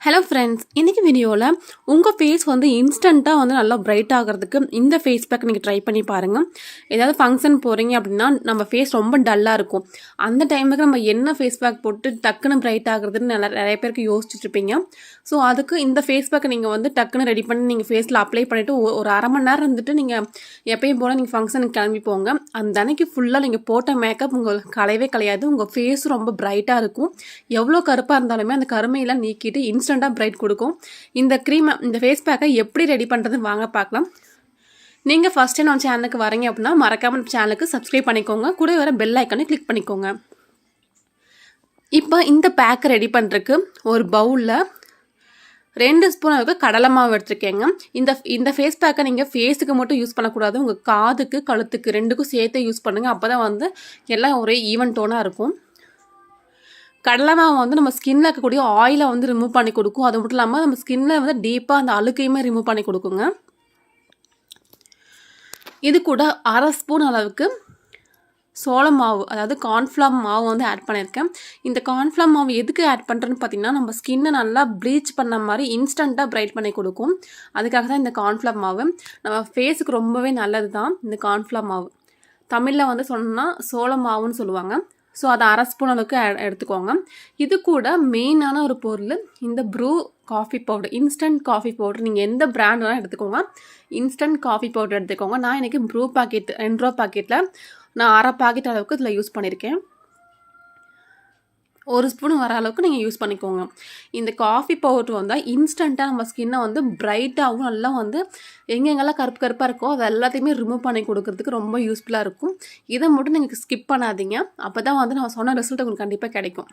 Hello friends இன்றைக்கி வீடியோவில் உங்கள் ஃபேஸ் வந்து இன்ஸ்டண்ட்டாக வந்து நல்லா பிரைட் ஆகிறதுக்கு இந்த ஃபேஸ் பேக் நீங்கள் ட்ரை பண்ணி பாருங்கள் ஏதாவது ஃபங்க்ஷன் போகிறீங்க அப்படின்னா நம்ம ஃபேஸ் ரொம்ப டல்லாக இருக்கும். அந்த டைமுக்கு நம்ம என்ன ஃபேஸ் பேக் போட்டு டக்குன்னு பிரைட் ஆகுறதுன்னு நல்லா நிறைய பேருக்கு யோசிச்சுட்ருப்பீங்க ஸோ அதுக்கு இந்த ஃபேஸ் பேக்கை நீங்கள் வந்து டக்குன்னு ரெடி பண்ணி நீங்கள் ஃபேஸில் அப்ளை பண்ணிவிட்டு ஒரு அரை மணி நேரம் இருந்துட்டு நீங்கள் எப்பயும் போல் நீங்கள் ஃபங்க்ஷனுக்கு கிளம்பி போங்க. அந்த அன்னைக்கு ஃபுல்லாக நீங்கள் போட்ட மேக்கப் உங்கள் கலையவே கலையாது. உங்கள் ஃபேஸ் ரொம்ப பிரைட்டாக இருக்கும். எவ்வளோ கருப்பாக இருந்தாலுமே அந்த கருமையெல்லாம் நீக்கிட்டு இன்ஸ்டண்ட்டாக பிரைட் கொடுக்கும். இந்த க்ரீமை இந்த ஃபேஸ் பேக்கை எப்படி ரெடி பண்ணுறதுன்னு வாங்க பார்க்கலாம். நீங்கள் ஃபஸ்ட் டைம் நம்ம சேனலுக்கு வரீங்க அப்படின்னா மறக்காமல் சேனலுக்கு சப்ஸ்கிரைப் பண்ணிக்கோங்க. கூட வர பெல் ஐக்கனை கிளிக் பண்ணிக்கோங்க. இப்போ இந்த பேக்கை ரெடி பண்ணுறதுக்கு ஒரு பவுலில் ரெண்டு ஸ்பூன் அளவுக்கு கடலை மாவு எடுத்துருக்கேங்க. இந்த இந்த ஃபேஸ் பேக்கை நீங்கள் ஃபேஸுக்கு மட்டும் யூஸ் பண்ணக்கூடாது. உங்கள் காதுக்கு கழுத்துக்கு ரெண்டுக்கும் சேர்த்து யூஸ் பண்ணுங்கள் அப்போ தான் வந்து எல்லாம் ஒரே ஈவன் டோனாக இருக்கும். கடலை மாவு வந்து நம்ம ஸ்கின்ல இருக்கக்கூடிய ஆயிலை வந்து ரிமூவ் பண்ணி கொடுக்கும். அது மட்டும் இல்லாமல் நம்ம ஸ்கின்ல வந்து டீப்பாக அந்த அழுக்கையுமே ரிமூவ் பண்ணி கொடுக்குங்க. இது கூட அரை ஸ்பூன் அளவுக்கு சோள மாவு அதாவது கார்ன்ஃப்ளவர் மாவு வந்து ஆட் பண்ணியிருக்கேன். இந்த கார்ன்ஃப்ளவர் மாவு எதுக்கு ஆட் பண்ணுறேன்னு பார்த்தீங்கன்னா நம்ம ஸ்கின்னை நல்லா ப்ளீச் பண்ண மாதிரி இன்ஸ்டண்ட்டாக பிரைட் பண்ணி கொடுக்கும். அதுக்காக தான் இந்த கார்ன்ஃப்ளவர் மாவு. நம்ம ஃபேஸுக்கு ரொம்பவே நல்லது தான் இந்த கார்ன்ஃப்ளவர் மாவு. தமிழில் வந்து சொன்னால் சோள மாவுன்னு சொல்லுவாங்க. ஸோ அதை அரை ஸ்பூன் அளவுக்கு எடுத்துக்கோங்க. இது கூட மெயினான ஒரு பொருள் இந்த Bru coffee powder instant coffee powder நீங்கள் எந்த பிராண்ட் வேணால் எடுத்துக்கோங்க. இன்ஸ்டன்ட் காஃபி பவுடர் எடுத்துக்கோங்க. நான் எனக்கு ப்ரூ பாக்கெட் ரெண்டு ரூபா பாக்கெட்டில் நான் அரை பாக்கெட் அளவுக்கு இதில் யூஸ் பண்ணியிருக்கேன் ஒரு ஸ்பூன் வர அளவுக்கு நீங்கள் யூஸ் பண்ணிக்கோங்க. இந்த காஃபி பவுடர் வந்தால் இன்ஸ்டண்ட்டாக நம்ம ஸ்கின்னை வந்து பிரைட்டாகவும் நல்லா வந்து எங்கெங்கெல்லாம் கருப்பு கருப்பாக இருக்கோ அது எல்லாத்தையுமே ரிமூவ் பண்ணி கொடுக்கறதுக்கு ரொம்ப யூஸ்ஃபுல்லாக இருக்கும். இதை மட்டும் நீங்கள் ஸ்கிப் பண்ணாதீங்க. அப்போ தான் வந்து நான் சொன்ன ரிசல்ட் உங்களுக்கு கண்டிப்பாக கிடைக்கும்.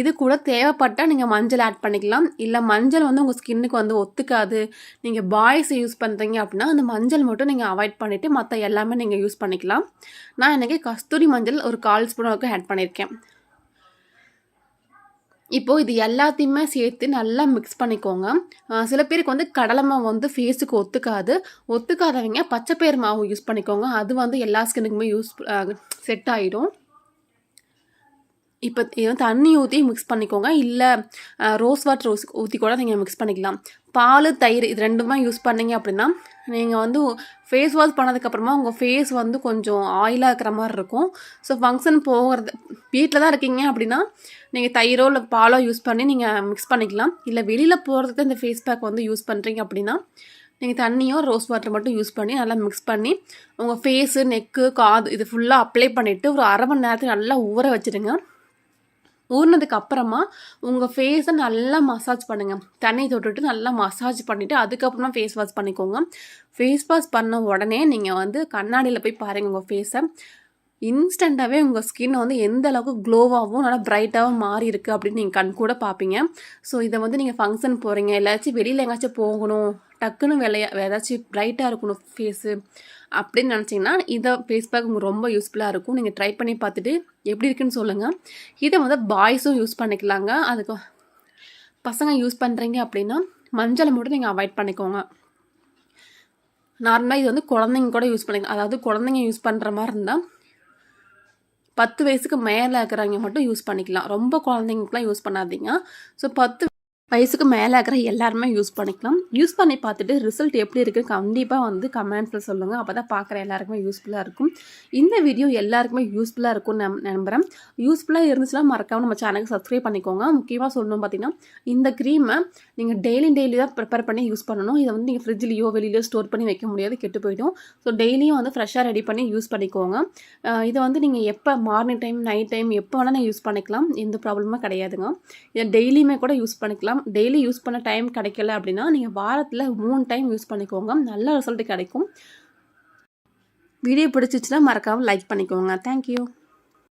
இது கூட தேவைப்பட்டால் நீங்கள் மஞ்சள் ஆட் பண்ணிக்கலாம். இல்லை மஞ்சள் வந்து உங்கள் ஸ்கின்னுக்கு வந்து ஒத்துக்காது. நீங்கள் பாய்ஸ் யூஸ் பண்ணுறீங்க அப்படின்னா அந்த மஞ்சள் மட்டும் நீங்கள் அவாய்ட் பண்ணிவிட்டு மற்ற எல்லாமே நீங்கள் யூஸ் பண்ணிக்கலாம். நான் எனக்கு கஸ்தூரி மஞ்சள் ஒரு கால் ஸ்பூன் அளவுக்கு ஆட் பண்ணியிருக்கேன் இப்போது இது எல்லாத்தையுமே சேர்த்து நல்லா மிக்ஸ் பண்ணிக்கோங்க. சில பேருக்கு வந்து கடலை மாவு வந்து ஃபேஸுக்கு ஒத்துக்காது. ஒத்துக்காதவங்க பச்சைப்பயிறு மாவு யூஸ் பண்ணிக்கோங்க. அது வந்து எல்லா ஸ்கின்னுக்குமே யூஸ் செட் ஆகிடும் இப்போ இது தண்ணி ஊற்றி மிக்ஸ் பண்ணிக்கோங்க. இல்லை ரோஸ் வாட்டர் ரோஸ் ஊற்றி கூட நீங்கள் மிக்ஸ் பண்ணிக்கலாம். பால் தயிர் இது ரெண்டுமே யூஸ் பண்ணீங்க அப்படின்னா நீங்கள் வந்து ஃபேஸ் வாஷ் பண்ணதுக்கப்புறமா உங்கள் ஃபேஸ் வந்து கொஞ்சம் ஆயிலாக இருக்கிற மாதிரி இருக்கும். ஸோ ஃபங்க்ஷன் போகிறது வீட்டில் தான் இருக்கீங்க அப்படின்னா நீங்கள் தயிரோ இல்லை பாலோ யூஸ் பண்ணி நீங்கள் மிக்ஸ் பண்ணிக்கலாம். இல்லை வெளியில் போகிறதுக்கு இந்த ஃபேஸ் பேக் வந்து யூஸ் பண்ணுறீங்க அப்படின்னா நீங்கள் தண்ணியோ ரோஸ் வாட்டர் மட்டும் யூஸ் பண்ணி நல்லா மிக்ஸ் பண்ணி உங்கள் ஃபேஸு நெக்கு காது இது ஃபுல்லாக அப்ளை பண்ணிவிட்டு ஒரு அரை மணி நேரத்துக்கு நல்லா ஊற வச்சுருங்க ஊறினதுக்கு அப்புறமா உங்கள் ஃபேஸை நல்லா மசாஜ் பண்ணுங்கள் தண்ணி தொட்டுட்டு நல்லா மசாஜ் பண்ணிவிட்டு அதுக்கப்புறமா ஃபேஸ் வாஷ் பண்ணிக்கோங்க. ஃபேஸ் வாஷ் பண்ண உடனே நீங்கள் வந்து கண்ணாடியில் போய் பாருங்கள் உங்கள் ஃபேஸை இன்ஸ்டண்ட்டாகவே உங்கள் ஸ்கின் வந்து எந்த அளவுக்கு க்ளோவாகவும் நல்லா பிரைட்டாகவும் மாறி இருக்குது அப்படின்னு நீங்கள் கண் கூட பார்ப்பீங்க ஸோ இதை வந்து நீங்கள் ஃபங்க்ஷன் போகிறீங்க எல்லாச்சும் வெளியில் எங்கேயாச்சும் போகணும். டக்குன்னு விளையா ஏதாச்சும் ப்ரைட்டாக இருக்கணும் ஃபேஸு அப்படின்னு நினச்சிங்கன்னா இதை ஃபேஸ் பேக் உங்களுக்கு ரொம்ப யூஸ்ஃபுல்லாக இருக்கும். நீங்கள் ட்ரை பண்ணி பார்த்துட்டு எப்படி இருக்குன்னு சொல்லுங்கள் இதை வந்து பாய்ஸும் யூஸ் பண்ணிக்கலாங்க. அதுக்கு பசங்க யூஸ் பண்ணுறீங்க அப்படின்னா மஞ்சளை மட்டும் நீங்கள் அவாய்ட் பண்ணிக்கோங்க. நார்மலாக இது வந்து குழந்தைங்க கூட யூஸ் பண்ணிக்கலாம். அதாவது குழந்தைங்க யூஸ் பண்ணுற மாதிரி இருந்தால் பத்து வயசுக்கு மேலே இருக்கிறவங்க மட்டும் யூஸ் பண்ணிக்கலாம். ரொம்ப குழந்தைங்களுக்குலாம் யூஸ் பண்ணாதீங்க. ஸோ பத்து வயசுக்கு மேலே இருக்கிற எல்லாருமே யூஸ் பண்ணிக்கலாம். யூஸ் பண்ணி பார்த்துட்டு ரிசல்ட் எப்படி இருக்குன்னு கண்டிப்பாக வந்து கமெண்ட்ஸில் சொல்லுங்கள் அப்போ தான் பார்க்குற எல்லாருக்குமே யூஸ்ஃபுல்லாக இருக்கும். இந்த வீடியோ எல்லாருக்குமே யூஸ்ஃபுல்லாக இருக்கும்னு நம் நம்புகிறேன் யூஸ்ஃபுல்லாக இருந்துச்சுன்னா மறக்காமல் நம்ம சேனலுக்கு சப்ஸ்கிரைப் பண்ணிக்கோங்க. முக்கியமாக சொல்லணும் பார்த்தீங்கன்னா இந்த க்ரீமை நீங்கள் டெய்லி டெய்லி தான் ப்ரிப்பேர் பண்ணி யூஸ் பண்ணணும். இதை வந்து நீங்கள் ஃப்ரிட்ஜ்லேயோ வெளியிலையோ ஸ்டோர் பண்ணி வைக்க முடியாது. கெட்டு போயிடும். ஸோ டெய்லியும் வந்து ஃப்ரெஷ்ஷாக ரெடி பண்ணி யூஸ் பண்ணிக்கோங்க. இதை வந்து நீங்கள் எப்போ மார்னிங் டைம் நைட் டைம் எப்போ வேணால் யூஸ் பண்ணிக்கலாம். எந்த ப்ராப்ளமும் கிடையாதுங்க. இதை டெய்லியுமே கூட யூஸ் பண்ணிக்கலாம். டெய்லி யூஸ் பண்ண டைம் கிடைக்கல அப்படின்னா நீங்கள் வாரத்தில் மூணு டைம் யூஸ் பண்ணிக்கோங்க. நல்ல ரிசல்ட் கிடைக்கும். வீடியோ பிடிச்சிச்சுன்னா மறக்காமல் லைக் பண்ணிக்கோங்க. தேங்க்யூ